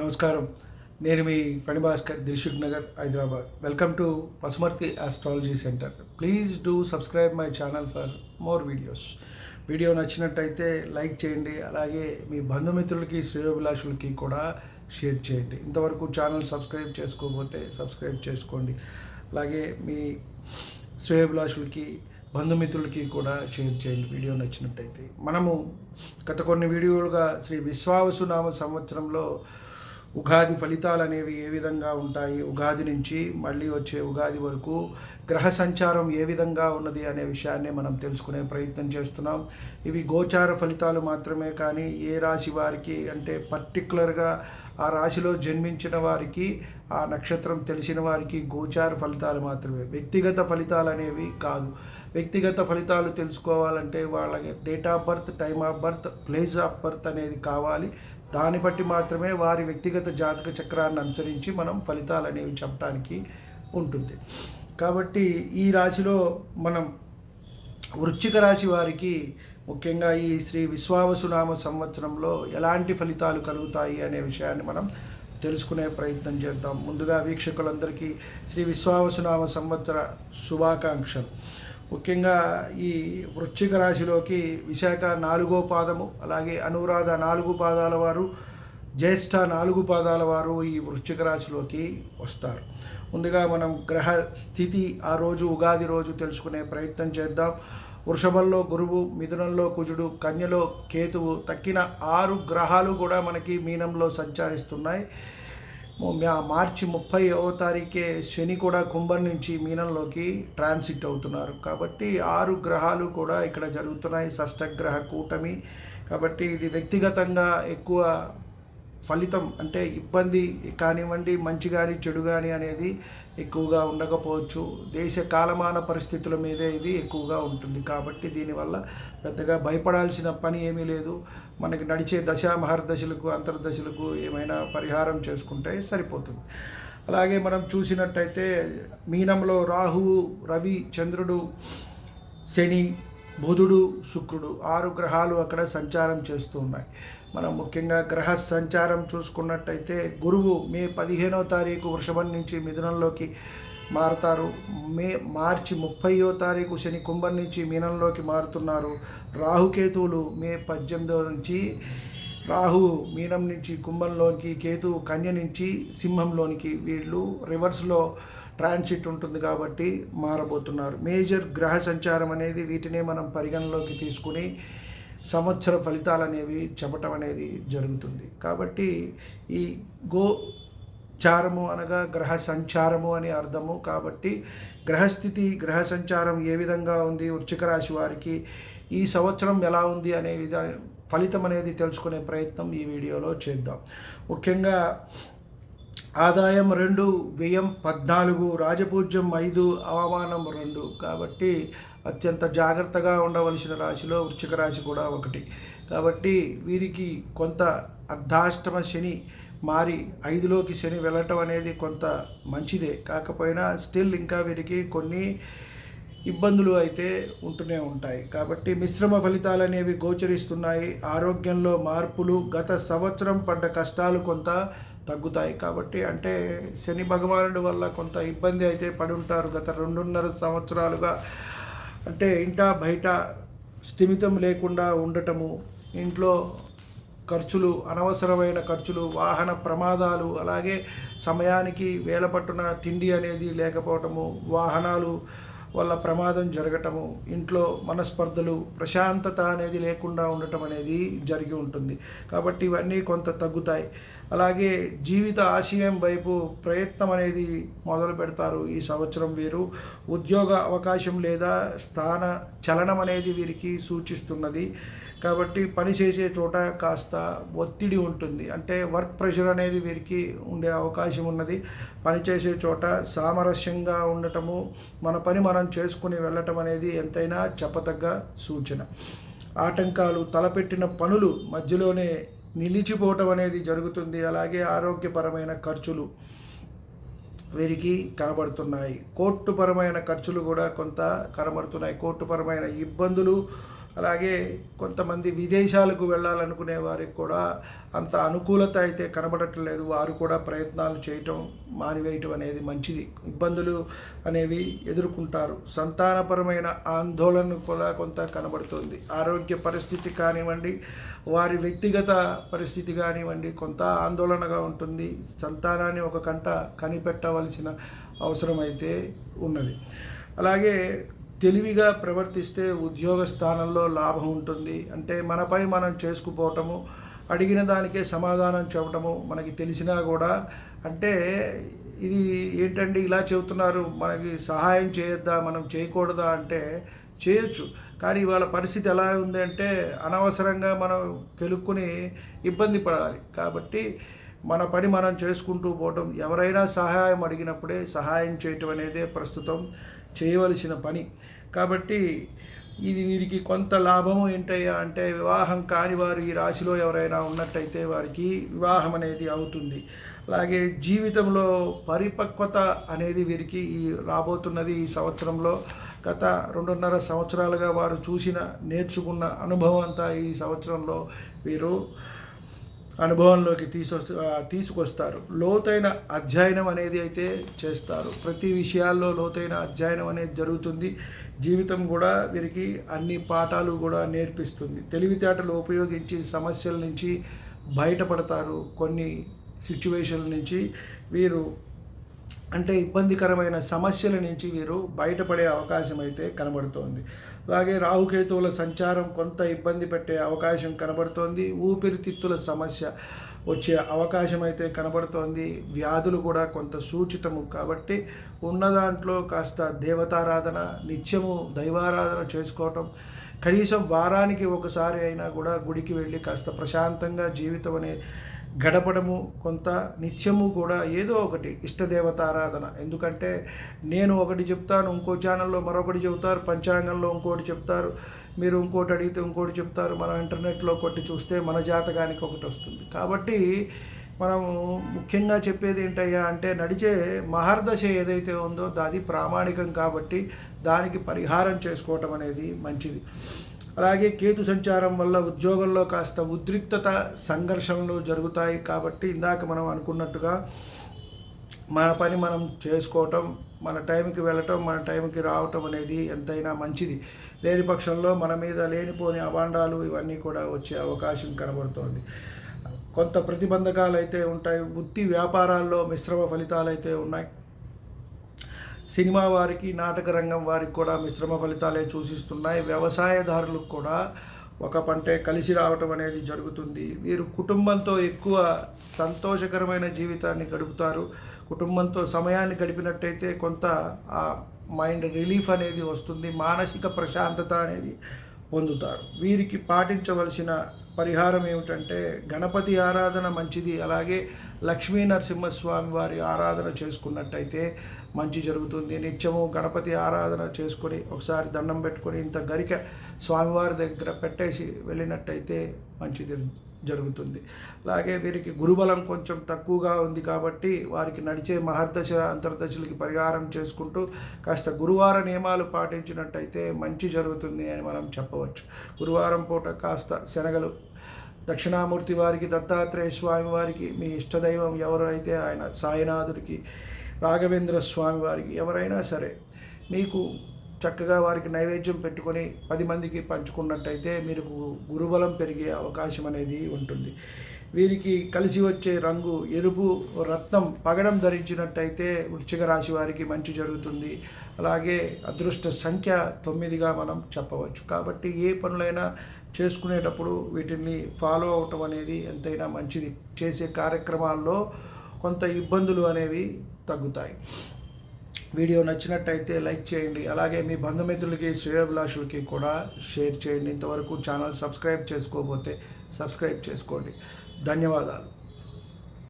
నమస్కారం. నేను మీ Phanibhaskar Dilsukhnagar Hyderabad. Welcome to Pasumarthi astrology centre please do subscribe my channel for more videos video నచ్చినట్టయితే like చేయండి. అలాగే మీ బంధుమిత్రులకి శ్రేయోభిలాషులకి కూడా షేర్ చేయండి. ఇంతవరకు ఛానల్ సబ్స్క్రైబ్ చేసుకోకపోతే సబ్స్క్రైబ్ చేసుకోండి. అలాగే మీ శ్రేయోభిలాషులకి బంధుమిత్రులకి కూడా షేర్ చేయండి వీడియో నచ్చినట్టయితే. మనము గత కొన్ని వీడియోలుగా శ్రీ విశ్వావసునామ సంవత్సరంలో ఉగాది ఫలితాలు అనేవి ఏ విధంగా ఉంటాయి? ఉగాది నుంచి మళ్ళీ వచ్చే ఉగాది వరకు గ్రహ సంచారం ఏ విధంగా ఉన్నది అనే విషయాన్ని మనం తెలుసుకునే ప్రయత్నం చేస్తున్నాం. ఇవి గోచార ఫలితాలు మాత్రమే కానీ ఏ రాశి వారికి అంటే పర్టికులర్గా ఆ రాశిలో జన్మించిన వారికి ఆ నక్షత్రం తెలిసిన వారికి గోచార ఫలితాలు మాత్రమే. వ్యక్తిగత ఫలితాలు అనేవి కాదు. వ్యక్తిగత ఫలితాలు తెలుసుకోవాలంటే వాళ్ళకి date of birth time of birth place of birth అనేది కావాలి. దాన్ని బట్టి మాత్రమే వారి వ్యక్తిగత జాతక చక్రాన్ని అనుసరించి మనం ఫలితాలు అనేవి చెప్పడానికి ఉంటుంది. కాబట్టి ఈ రాశిలో మనం వృశ్చిక రాశి వారికి ముఖ్యంగా ఈ శ్రీ విశ్వావసునామ సంవత్సరంలో ఎలాంటి ఫలితాలు కలుగుతాయి అనే విషయాన్ని మనం తెలుసుకునే ప్రయత్నం చేద్దాం. ముందుగా వీక్షకులందరికీ శ్రీ విశ్వావసునామ సంవత్సర శుభాకాంక్షలు. ముఖ్యంగా ఈ వృశ్చిక రాశిలోకి విశాఖ నాలుగో పాదము అలాగే అనురాధ నాలుగు పాదాల వారు జ్యేష్ఠ నాలుగు పాదాల వారు ఈ వృశ్చిక రాశిలోకి వస్తారు. ముందుగా మనం గ్రహ స్థితి ఆ రోజు ఉగాది రోజు తెలుసుకునే ప్రయత్నం చేద్దాం. వృషభంలో గురువు మిథునంలో కుజుడు కన్యలో కేతువు తక్కిన ఆరు గ్రహాలు కూడా మనకి మీనంలో సంచరిస్తున్నాయి. మార్చి ముప్పైవ తారీఖే శని కూడా కుంభం నుంచి మీనంలోకి ట్రాన్సిట్ అవుతున్నారు. కాబట్టి ఆరు గ్రహాలు కూడా ఇక్కడ జరుగుతున్నాయి. షష్టగ్రహ కూటమి. కాబట్టి ఇది వ్యక్తిగతంగా ఎక్కువ ఫలితం అంటే ఇబ్బంది కానివ్వండి మంచి కానీ చెడు కానీ అనేది ఎక్కువగా ఉండకపోవచ్చు. దేశ కాలమాన పరిస్థితుల మీదే ఇది ఎక్కువగా ఉంటుంది. కాబట్టి దీనివల్ల పెద్దగా భయపడాల్సిన పని ఏమీ లేదు. మనకి నడిచే దశ మహర్దశలకు అంతర్దశలకు ఏమైనా పరిహారం చేసుకుంటే సరిపోతుంది. అలాగే మనం చూసినట్టయితే మీనంలో రాహువు రవి చంద్రుడు శని బుధుడు శుక్రుడు ఆరు గ్రహాలు అక్కడ సంచారం చేస్తూ ఉన్నాయి. మనం ముఖ్యంగా గ్రహ సంచారం చూసుకున్నట్టయితే గురువు మే పదిహేనో తారీఖు వృషభం నుంచి మిథునంలోకి మారుతారు. మే మార్చి ముప్పయో తారీఖు శని కుంభం నుంచి మీనంలోకి మారుతున్నారు. రాహుకేతువులు మే పద్దెనిమిదో నుంచి రాహు మీనం నుంచి కుంభంలోనికి కేతు కన్య నుంచి సింహంలోనికి వీళ్ళు రివర్స్లో ట్రాన్సిట్ ఉంటుంది కాబట్టి మారబోతున్నారు. మేజర్ గ్రహ సంచారం అనేది వీటినే మనం పరిగణలోకి తీసుకుని సంవత్సర ఫలితాలు అనేవి చెప్పటం అనేది జరుగుతుంది. కాబట్టి ఈ గో చారము అనగా గ్రహ సంచారము అని అర్థము. కాబట్టి గ్రహస్థితి గ్రహ సంచారం ఏ విధంగా ఉంది వృచ్చిక రాశి వారికి ఈ సంవత్సరం ఎలా ఉంది అనే విధ ఫలితం అనేది తెలుసుకునే ప్రయత్నం ఈ వీడియోలో చేద్దాం. ముఖ్యంగా ఆదాయం రెండు వ్యయం పద్నాలుగు రాజపూజ్యం ఐదు అవమానం రెండు. కాబట్టి అత్యంత జాగ్రత్తగా ఉండవలసిన రాశిలో వృశ్చిక రాశి కూడా ఒకటి. కాబట్టి వీరికి కొంత అర్ధాష్టమ శని మారి ఐదులోకి శని వెళ్ళటం అనేది కొంత మంచిదే. కాకపోయినా స్టిల్ ఇంకా వీరికి కొన్ని ఇబ్బందులు అయితే ఉంటూనే ఉంటాయి. కాబట్టి మిశ్రమ ఫలితాలు అనేవి గోచరిస్తున్నాయి. ఆరోగ్యంలో మార్పులు గత సంవత్సరం పడ్డ కష్టాలు కొంత తగ్గుతాయి. కాబట్టి అంటే శని భగవానుడి వల్ల కొంత ఇబ్బంది అయితే పడి ఉంటారు. గత రెండున్నర సంవత్సరాలుగా అంటే ఇంట బయట స్థిమితం లేకుండా ఉండటము ఇంట్లో ఖర్చులు అనవసరమైన ఖర్చులు వాహన ప్రమాదాలు అలాగే సమయానికి వేల పట్టున తిండి అనేది లేకపోవటము వాహనాలు వల్ల ప్రమాదం జరగటము ఇంట్లో మనస్పర్ధలు ప్రశాంతత అనేది లేకుండా ఉండటం అనేది జరిగి ఉంటుంది. కాబట్టి ఇవన్నీ కొంత తగ్గుతాయి. అలాగే జీవిత ఆశయం వైపు ప్రయత్నం అనేది మొదలు పెడతారు ఈ సంవత్సరం వీరు. ఉద్యోగ అవకాశం లేదా స్థాన చలనం అనేది వీరికి సూచిస్తున్నది. కాబట్టి పని చేసే చోట కాస్త ఒత్తిడి ఉంటుంది. అంటే వర్క్ ప్రెషర్ అనేది వీరికి ఉండే అవకాశం ఉన్నది. పని చేసే చోట సామరస్యంగా ఉండటము మన పని మనం చేసుకుని వెళ్ళటం అనేది ఎంతైనా చెప్పతగ్గ సూచన. ఆటంకాలు తలపెట్టిన పనులు మధ్యలోనే నిలిచిపోవటం అనేది జరుగుతుంది. అలాగే ఆరోగ్యపరమైన ఖర్చులు వీరికి కనబడుతున్నాయి. కోర్టుపరమైన ఖర్చులు కూడా కొంత కనబడుతున్నాయి. కోర్టుపరమైన ఇబ్బందులు అలాగే కొంతమంది విదేశాలకు వెళ్ళాలనుకునే వారికి కూడా అంత అనుకూలత అయితే కనబడట్లేదు వారు కూడా ప్రయత్నాలు చేయటం మానివేయటం అనేది మంచిది. ఇబ్బందులు అనేవి ఎదుర్కొంటారు. సంతానపరమైన ఆందోళన కూడా కొంత కనబడుతుంది. ఆరోగ్య పరిస్థితి కానివ్వండి వారి వ్యక్తిగత పరిస్థితి కానివ్వండి కొంత ఆందోళనగా ఉంటుంది. సంతానాన్ని ఒక కంట కనిపెట్టవలసిన అవసరం అయితే ఉన్నది. అలాగే తెలివిగా ప్రవర్తిస్తే ఉద్యోగ స్థానంలో లాభం ఉంటుంది. అంటే మన పని మనం చేసుకుపోవటము అడిగిన దానికే సమాధానం చెప్పటము మనకి తెలిసినా కూడా అంటే ఇది ఏంటండి ఇలా చెబుతున్నారు మనకి సహాయం చేయొద్దా మనం చేయకూడదా అంటే చేయొచ్చు. కానీ వాళ్ళ పరిస్థితి ఎలా ఉంది అంటే అనవసరంగా మనం కెలుక్కుని ఇబ్బంది పడాలి. కాబట్టి మన పని మనం చేసుకుంటూ పోవటం ఎవరైనా సహాయం అడిగినప్పుడే సహాయం చేయటం అనేదే ప్రస్తుతం. చేయవలసిన పని. కాబట్టి ఇది వీరికి కొంత లాభము ఏంటయ్యా అంటే వివాహం కాని వారు ఈ రాశిలో ఎవరైనా ఉన్నట్టయితే వారికి వివాహం అనేది అవుతుంది. అలాగే జీవితంలో పరిపక్వత అనేది వీరికి ఈ రాబోతున్నది ఈ సంవత్సరంలో గత రెండున్నర సంవత్సరాలుగా వారు చూసిన నేర్చుకున్న అనుభవం అంతా ఈ సంవత్సరంలో వీరు అనుభవంలోకి తీసు తీసుకొస్తారు. లోతైన అధ్యయనం అనేది అయితే చేస్తారు. ప్రతి విషయాల్లో లోతైన అధ్యయనం అనేది జరుగుతుంది. జీవితం కూడా వీరికి అన్ని పాఠాలు కూడా నేర్పిస్తుంది. తెలివితేటలు ఉపయోగించి సమస్యల నుంచి బయటపడతారు. కొన్ని సిచ్యువేషన్ల నుంచి వీరు అంటే ఇబ్బందికరమైన సమస్యల నుంచి వీరు బయటపడే అవకాశం అయితే కనబడుతోంది. అలాగే రాహుకేతువుల సంచారం కొంత ఇబ్బంది పెట్టే అవకాశం కనబడుతోంది. ఊపిరితిత్తుల సమస్య వచ్చే అవకాశం అయితే కనబడుతోంది. వ్యాధులు కూడా కొంత సూచితము కాబట్టి ఉన్న దాంట్లో కాస్త దేవతారాధన నిత్యము దైవారాధన చేసుకోవటం కనీసం వారానికి ఒకసారి అయినా కూడా గుడికి వెళ్ళి కాస్త ప్రశాంతంగా జీవితం అనే గడపడము కొంత నిత్యము కూడా ఏదో ఒకటి ఇష్టదేవతారాధన. ఎందుకంటే నేను ఒకటి చెప్తాను ఇంకో ఛానల్లో మరొకటి చెబుతారు పంచాంగంలో ఇంకోటి చెప్తారు మీరు ఇంకోటి అడిగితే ఇంకోటి చెప్తారు మనం ఇంటర్నెట్లో కొట్టి చూస్తే మన జాతకానికి ఒకటి వస్తుంది. కాబట్టి మనం ముఖ్యంగా చెప్పేది ఏంటయ్యా అంటే నడిచే మహర్దశ ఏదైతే ఉందో అది ప్రామాణికం కాబట్టి దానికి పరిహారం చేసుకోవటం అనేది మంచిది. అలాగే కేతు సంచారం వల్ల ఉద్యోగంలో కాస్త ఉద్రిక్తత సంఘర్షణలు జరుగుతాయి కాబట్టి ఇందాక మనం అనుకున్నట్టుగా మన పని మనం చేసుకోవటం మన టైంకి వెళ్ళటం మన టైంకి రావటం అనేది ఎంతైనా మంచిది. లేని పక్షంలో మన మీద లేనిపోని అభాండాలు ఇవన్నీ కూడా వచ్చే అవకాశం కనబడుతోంది. కొంత ప్రతిబంధకాలు అయితే ఉంటాయి. వృత్తి వ్యాపారాల్లో మిశ్రమ ఫలితాలు అయితే ఉన్నాయి. సినిమా వారికి నాటక రంగం వారికి కూడా మిశ్రమ ఫలితాలే సూచిస్తున్నాయి. వ్యవసాయదారులకు కూడా ఒక పంటే కలిసి రావటం అనేది జరుగుతుంది. వీరు కుటుంబంతో ఎక్కువ సంతోషకరమైన జీవితాన్ని గడుపుతారు. కుటుంబంతో సమయాన్ని గడిపినట్టయితే కొంత ఆ మైండ్ రిలీఫ్ అనేది వస్తుంది. మానసిక ప్రశాంతత అనేది పొందుతారు. వీరికి పాటించవలసిన పరిహారం ఏమిటంటే గణపతి ఆరాధన మంచిది. అలాగే లక్ష్మీ నరసింహస్వామి వారి ఆరాధన చేసుకున్నట్టయితే మంచి జరుగుతుంది. నిత్యము గణపతి ఆరాధన చేసుకొని ఒకసారి దండం పెట్టుకొని ఇంత గరిక స్వామివారి దగ్గర పెట్టేసి వెళ్ళినట్టయితే మంచిది జరుగుతుంది. అలాగే వీరికి గురుబలం కొంచెం తక్కువగా ఉంది కాబట్టి వారికి నడిచే మహర్దశ అంతర్దశలకి పరిహారం చేసుకుంటూ కాస్త గురువార నియమాలు పాటించినట్టయితే మంచి జరుగుతుంది అని మనం చెప్పవచ్చు. గురువారం పూట కాస్త శనగలు దక్షిణామూర్తి వారికి దత్తాత్రేయ స్వామి వారికి మీ ఇష్టదైవం ఎవరు అయితే ఆయన సాయినాథుడికి రాఘవేంద్ర స్వామి వారికి ఎవరైనా సరే మీకు చక్కగా వారికి నైవేద్యం పెట్టుకొని పది మందికి పంచుకున్నట్టయితే మీరు గురుబలం పెరిగే అవకాశం అనేది ఉంటుంది. వీరికి కలిసి వచ్చే రంగు ఎరుపు రత్నం పగడం ధరించినట్టయితే వృశ్చిక రాశి వారికి మంచి జరుగుతుంది. అలాగే అదృష్ట సంఖ్య తొమ్మిదిగా మనం చెప్పవచ్చు. కాబట్టి ఏ పనులైనా చేసుకునేటప్పుడు వీటిని ఫాలో అవటం అనేది ఎంతైనా మంచిది. చేసే కార్యక్రమాల్లో కొంత ఇబ్బందులు అనేవి తగ్గుతాయి. వీడియో నచ్చినట్టయితే లైక్ చేయండి. అలాగే మీ బంధుమిత్రులకి శ్రేయోభిలాషులకి కూడా షేర్ చేయండి. ఇంతవరకు ఛానల్ సబ్స్క్రైబ్ చేసుకోకపోతే సబ్స్క్రైబ్ చేసుకోండి. ధన్యవాదాలు.